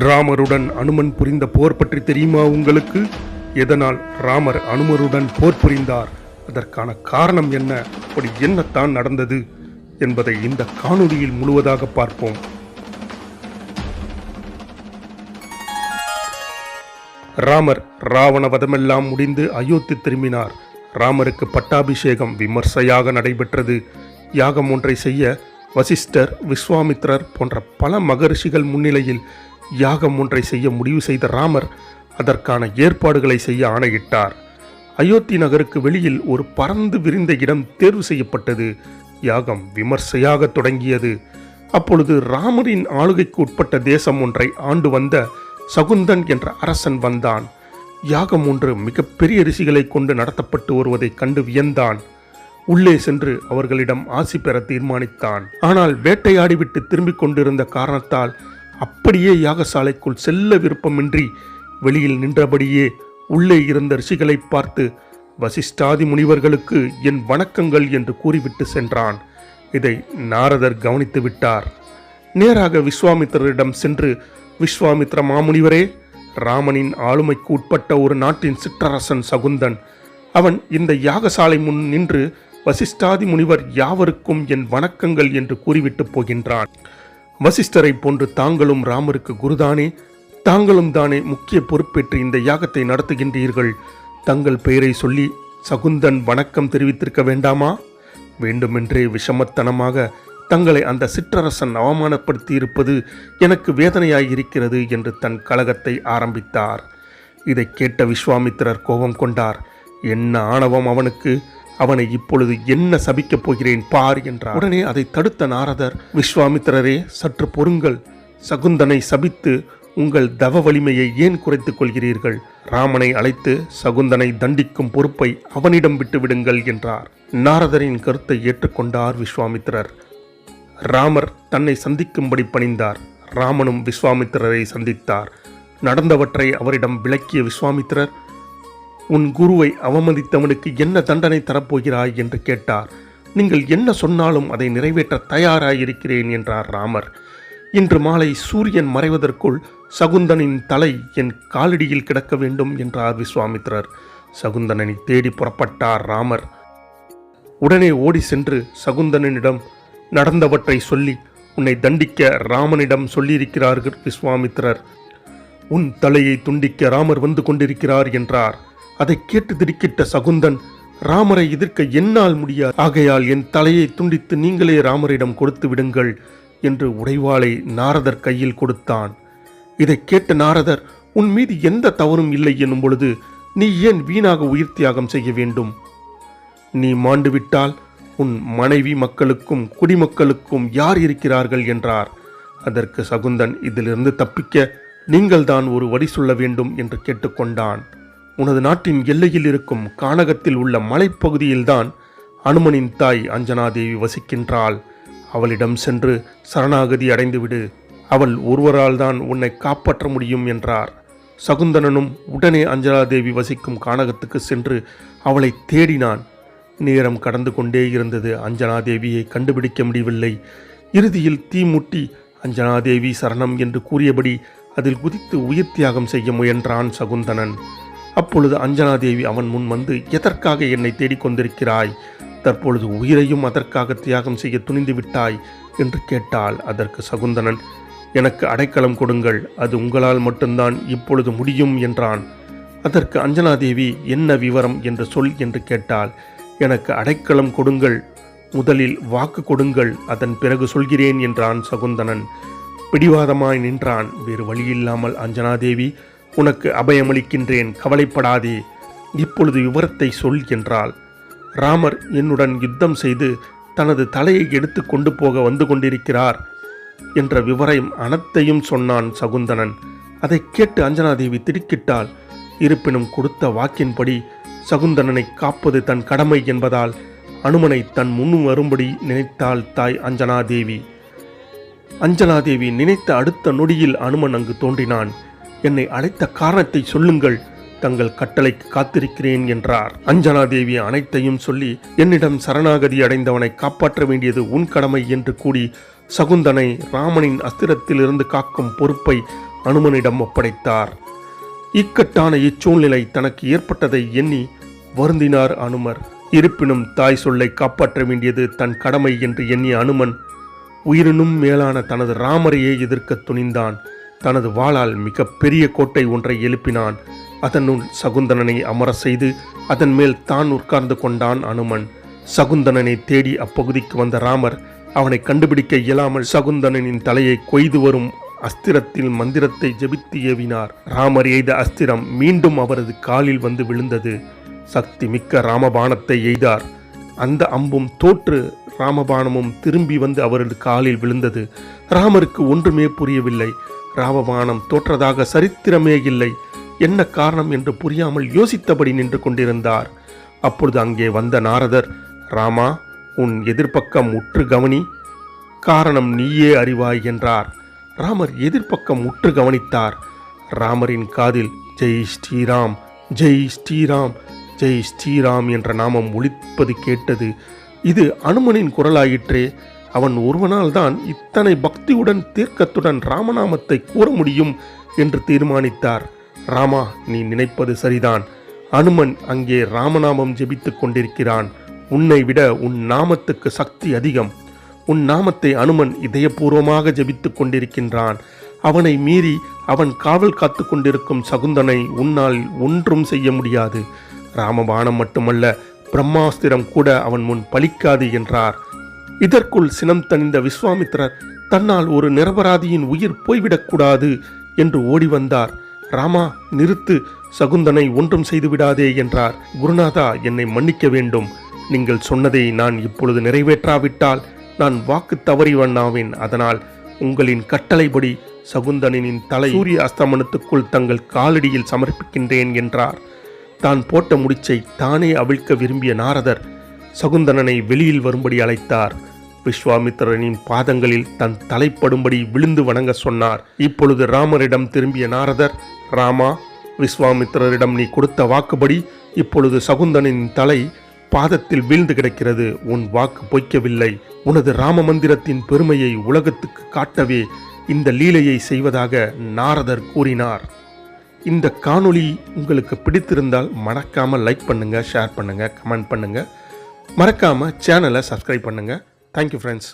ராமருடன் அனுமன் புரிந்த போர் பற்றி தெரியுமா உங்களுக்கு? எதனால் ராமர் அனுமருடன் போர் புரிந்தார்? அதற்கான காரணம் என்ன? அப்படி என்னத்தான் நடந்தது? என்பதை இந்த காணொளியில் முழுவதாக பார்ப்போம். ராமர் ராவண வதமெல்லாம் முடிந்து அயோத்தி திரும்பினார். ராமருக்கு பட்டாபிஷேகம் விமர்சையாக நடைபெற்றது. யாகம் ஒன்றை செய்ய வசிஷ்டர் விஸ்வாமித்திரர் போன்ற பல மகரிஷிகள் முன்னிலையில் யாகம் ஒன்றை செய்ய முடிவு செய்த ராமர் அதற்கான ஏற்பாடுகளை செய்ய ஆணையிட்டார். அயோத்தி நகருக்கு வெளியில் ஒரு பறந்து விரிந்த இடம் தேர்வு செய்யப்பட்டது. யாகம் விமர்சையாக தொடங்கியது. அப்பொழுது ராமரின் ஆளுகைக்கு உட்பட்ட தேசம் ஒன்றை ஆண்டு வந்த சகுந்தன் என்ற அரசன் வந்தான். யாகம் ஒன்று மிகப்பெரிய ரிஷிகளை கொண்டு நடத்தப்பட்டு வருவதைக் கண்டு வியந்தான். உள்ளே சென்று அவர்களிடம் ஆசி பெற தீர்மானித்தான். ஆனால் வேட்டையாடிவிட்டு திரும்பிக் கொண்டிருந்த காரணத்தால் அப்படியே யாகசாலைக்குள் செல்ல விருப்பமின்றி வெளியில் நின்றபடியே உள்ளே இருந்த ரிஷிகளை பார்த்து வசிஷ்டாதி முனிவர்களுக்கு என் வணக்கங்கள் என்று கூறிவிட்டு சென்றான். இதை நாரதர் கவனித்து விட்டார். நேராக விஸ்வாமித்திரரிடம் சென்று விஸ்வாமித்ர மாமுனிவரே ராமனின் ஆளுமைக்கு உட்பட்ட ஒரு நாட்டின் சிற்றரசன் சகுந்தன். அவன் இந்த யாகசாலை முன் நின்று வசிஷ்டாதி முனிவர் யாவருக்கும் என் வணக்கங்கள் என்று கூறிவிட்டு போகின்றான். வசிஷ்டரை போன்று தாங்களும் ராமருக்கு குருதானே தாங்களும் தானே முக்கிய பொறுப்பேற்று இந்த யாகத்தை நடத்துகின்றீர்கள். தங்கள் பெயரை சொல்லி சகுந்தன் வணக்கம் தெரிவித்திருக்க வேண்டாமா? வேண்டுமென்றே விஷமத்தனமாக தங்களை அந்த சிற்றரசன் அவமானப்படுத்தி இருப்பது எனக்கு வேதனையாயிருக்கிறது என்று தன் கழகத்தை ஆரம்பித்தார். இதை கேட்ட விஸ்வாமித்திரர் கோபம் கொண்டார். என்ன ஆணவம் அவனுக்கு? அவனை இப்பொழுது என்ன சபிக்கப் போகிறேன் பார் என்றார். உடனே அதை தடுத்த நாரதர் விஸ்வாமித்திரரே சற்று பொறுங்கள். சகுந்தனை சபித்து உங்கள் தவ வலிமையை ஏன் குறைத்துக் கொள்கிறீர்கள்? ராமனை அழைத்து சகுந்தனை தண்டிக்கும் பொறுப்பை அவனிடம் விட்டுவிடுங்கள் என்றார். நாரதரின் கருத்தை ஏற்றுக்கொண்டார் விஸ்வாமித்திரர். ராமர் தன்னை சந்திக்கும்படி பணிந்தார். ராமனும் விஸ்வாமித்திரரை சந்தித்தார். நடந்தவற்றை அவரிடம் விளக்கிய விஸ்வாமித்திரர் உன் குருவை அவமதித்தவனுக்கு என்ன தண்டனை தரப்போகிறாய் என்று கேட்டார். நீங்கள் என்ன சொன்னாலும் அதை நிறைவேற்ற தயாராயிருக்கிறேன் என்றார் ராமர். இன்று மாலை சூரியன் மறைவதற்குள் சகுந்தனின் தலை என் காலடியில் கிடக்க வேண்டும் என்றார் விஸ்வாமித்திரர். சகுந்தனனை தேடி புறப்பட்டார் ராமர். உடனே ஓடி சென்று சகுந்தனனிடம் நடந்தவற்றை சொல்லி உன்னை தண்டிக்க ராமனிடம் சொல்லியிருக்கிறார்கள் விஸ்வாமித்திரர். உன் தலையை துண்டிக்க ராமர் வந்து கொண்டிருக்கிறார் என்றார். அதை கேட்டு திடுக்கிட்ட சகுந்தன் ராமரை எதிர்க்க என்னால் முடியாது. ஆகையால் என் தலையை துண்டித்து நீங்களே ராமரிடம் கொடுத்து விடுங்கள் என்று உடைவாளை நாரதர் கையில் கொடுத்தான். இதை கேட்ட நாரதர் உன் மீது எந்த தவறும் இல்லை என்னும் பொழுது நீ ஏன் வீணாக உயிர் தியாகம் செய்ய வேண்டும்? நீ மாண்டு விட்டால் உன் மனைவி மக்களுக்கும் குடிமக்களுக்கும் யார் இருக்கிறார்கள் என்றார். அதற்கு சகுந்தன் இதிலிருந்து தப்பிக்க நீங்கள்தான் ஒரு வழி சொல்ல வேண்டும் என்று கேட்டுக்கொண்டான். உனது நாட்டின் எல்லையில் இருக்கும் கானகத்தில் உள்ள மலைப்பகுதியில்தான் அனுமனின் தாய் அஞ்சனாதேவி வசிக்கின்றாள். அவளிடம் சென்று சரணாகதி அடைந்துவிடு. அவள் ஒருவரால் தான் உன்னை காப்பாற்ற முடியும் என்றார். சகுந்தனனும் உடனே அஞ்சனாதேவி வசிக்கும் கானகத்துக்கு சென்று அவளை தேடினான். நேரம் கடந்து கொண்டே இருந்தது. அஞ்சனாதேவியை கண்டுபிடிக்க முடியவில்லை. இறுதியில் தீ முட்டி அஞ்சனாதேவி சரணம் என்று கூறியபடி அதில் குதித்து உயிர் தியாகம் செய்ய முயன்றான் சகுந்தனன். அப்பொழுது அஞ்சனாதேவி அவன் முன் வந்து எதற்காக என்னை தேடிக்கொண்டிருக்கிறாய்? தற்பொழுது உயிரையும் அதற்காக தியாகம் செய்ய துணிந்து விட்டாய்? என்று கேட்டாள் அதற்கு சகுந்தனன் எனக்கு அடைக்கலம் கொடுங்கள் அது உங்களால் மட்டும்தான் இப்பொழுது முடியும் என்றான். அதற்கு அஞ்சனாதேவி என்ன விவரம் என்று சொல் என்று கேட்டாள். எனக்கு அடைக்கலம் கொடுங்கள் முதலில் வாக்கு கொடுங்கள் அதன் பிறகு சொல்கிறேன் என்றான் சகுந்தனன் பிடிவாதமாய் நின்றான் வேறு வழியில்லாமல் அஞ்சனாதேவி உனக்கு அபயமளிக்கின்றேன் கவலைப்படாதே. இப்பொழுது விவரத்தை சொல் என்றாள். ராமர் என்னுடன் யுத்தம் செய்து தனது தலையை எடுத்து கொண்டு போக வந்து கொண்டிருக்கிறார் என்ற விவரம் அனைத்தையும் சொன்னான் சகுந்தனன் அதை கேட்டு அஞ்சனாதேவி திடுக்கிட்டாள். இருப்பினும் கொடுத்த வாக்கின்படி சகுந்தனனை காப்பது தன் கடமை என்பதால் அனுமனை தன் முன் வரும்படி நினைத்தாள் தாய் அஞ்சனாதேவி. அஞ்சனாதேவி நினைத்த அடுத்த நொடியில் அனுமன் அங்கு தோன்றினான். என்னை அழைத்த காரணத்தை சொல்லுங்கள். தங்கள் கட்டளைக்கு காத்திருக்கிறேன் என்றார். அஞ்சனா தேவி அனைத்தையும் சொல்லி என்னிடம் சரணாகதி அடைந்தவனை காப்பாற்ற வேண்டியது உன் கடமை என்று கூறி சகுந்தனை ராமனின் அஸ்திரத்திலிருந்து காக்கும் பொறுப்பை அனுமனிடம் ஒப்படைத்தார். இக்கட்டான இச்சூழ்நிலை தனக்கு ஏற்பட்டதை எண்ணி வருந்தினார் அனுமர். இருப்பினும் தாய் சொல்லை காப்பாற்ற வேண்டியது தன் கடமை என்று எண்ணிய அனுமன் உயிரினும் மேலான தனது ராமரையே எதிர்க்க துணிந்தான். தனது வாளால் மிக பெரிய கோட்டை ஒன்றை எழுப்பினான். அதனுள் சகுந்தனனை அமர செய்து அதன் மேல் தான் உட்கார்ந்து கொண்டான் அனுமன். சகுந்தனனை தேடி அப்பகுதிக்கு வந்த ராமர் அவனை கண்டுபிடிக்க இயலாமல் சகுந்தனனின் தலையை கொய்து வரும் அஸ்திரத்தில் மந்திரத்தை ஜெபித்து ஏவினார். ராமர் எய்த அஸ்திரம் மீண்டும் அவரது காலில் வந்து விழுந்தது. சக்தி மிக்க ராமபாணத்தை எய்தார். அந்த அம்பும் தோற்று ராமபாணமும் திரும்பி வந்து அவரது காலில் விழுந்தது. ராமருக்கு ஒன்றுமே புரியவில்லை. ராமபானம் தோற்றதாக சரித்திரமே இல்லை. என்ன காரணம் என்று புரியாமல் யோசித்தபடி நின்று கொண்டிருந்தார். அப்பொழுது அங்கே வந்த நாரதர் ராமா உன் எதிர்ப்பக்கம் உற்று கவனி. காரணம் நீயே அறிவாய் என்றார். ராமர் எதிர்ப்பக்கம் உற்று கவனித்தார். ராமரின் காதில் ஜெய் ஸ்ரீராம் ஜெய் ஸ்ரீராம் ஜெய் ஸ்ரீராம் என்ற நாமம் ஒழிப்பது கேட்டது. இது அனுமனின் குரலாயிற்றே. அவன் ஒருவனால் தான் இத்தனை பக்தியுடன் தீர்க்கத்துடன் ராமநாமத்தை கூற முடியும் என்று தீர்மானித்தார். ராமா நீ நினைப்பது சரிதான். அனுமன் அங்கே ராமநாமம் ஜெபித்துக் கொண்டிருக்கிறான். உன்னை விட உன் நாமத்துக்கு சக்தி அதிகம். உன் நாமத்தை அனுமன் இதயபூர்வமாக ஜெபித்துக் கொண்டிருக்கின்றான். அவனை மீறி அவன் காவல் காத்து கொண்டிருக்கும் சகுந்தனை உன்னால் ஒன்றும் செய்ய முடியாது. ராமபானம் மட்டுமல்ல பிரம்மாஸ்திரம் கூட அவன் முன் பலிக்காது என்றார். இதற்குள் சினம் தணிந்த விஸ்வாமித்திரர் தன்னால் ஒரு நிரபராதியின் உயிர் போய்விடக்கூடாது என்று ஓடி வந்தார். ராமா நிறுத்து சகுந்தனை ஒன்றும் செய்துவிடாதே என்றார். குருநாதா என்னை மன்னிக்க வேண்டும். நீங்கள் சொன்னதை நான் இப்பொழுது நிறைவேற்றாவிட்டால் நான் வாக்கு தவறி வண்ணாவேன். அதனால் உங்களின் கட்டளைப்படி சகுந்தனின் தலை சூரிய அஸ்தமனத்துக்குள் தங்கள் காலடியில் சமர்ப்பிக்கின்றேன் என்றார். தான் போட்ட முடிச்சை தானே அவிழ்க்க விரும்பிய நாரதர் சகுந்தனனை வெளியில் வரும்படி அழைத்தார். விஸ்வாமித்திரனின் பாதங்களில் தன் தலைப்படும்படி விழுந்து வணங்க சொன்னார். இப்பொழுது ராமரிடம் திரும்பிய நாரதர் ராமா விஸ்வாமித்திரரிடம் நீ கொடுத்த வாக்குப்படி இப்பொழுது சகுந்தனின் தலை பாதத்தில் வீழ்ந்து கிடக்கிறது. உன் வாக்கு பொய்க்கவில்லை. உனது ராம மந்திரத்தின் பெருமையை உலகத்துக்கு காட்டவே இந்த லீலையை செய்வதாக நாரதர் கூறினார். இந்த காணொளி உங்களுக்கு பிடித்திருந்தால் மறக்காமல் லைக் பண்ணுங்கள் ஷேர் பண்ணுங்கள் கமெண்ட் பண்ணுங்கள் மறக்காமல் சேனலை சப்ஸ்கிரைப் பண்ணுங்க. Thank you friends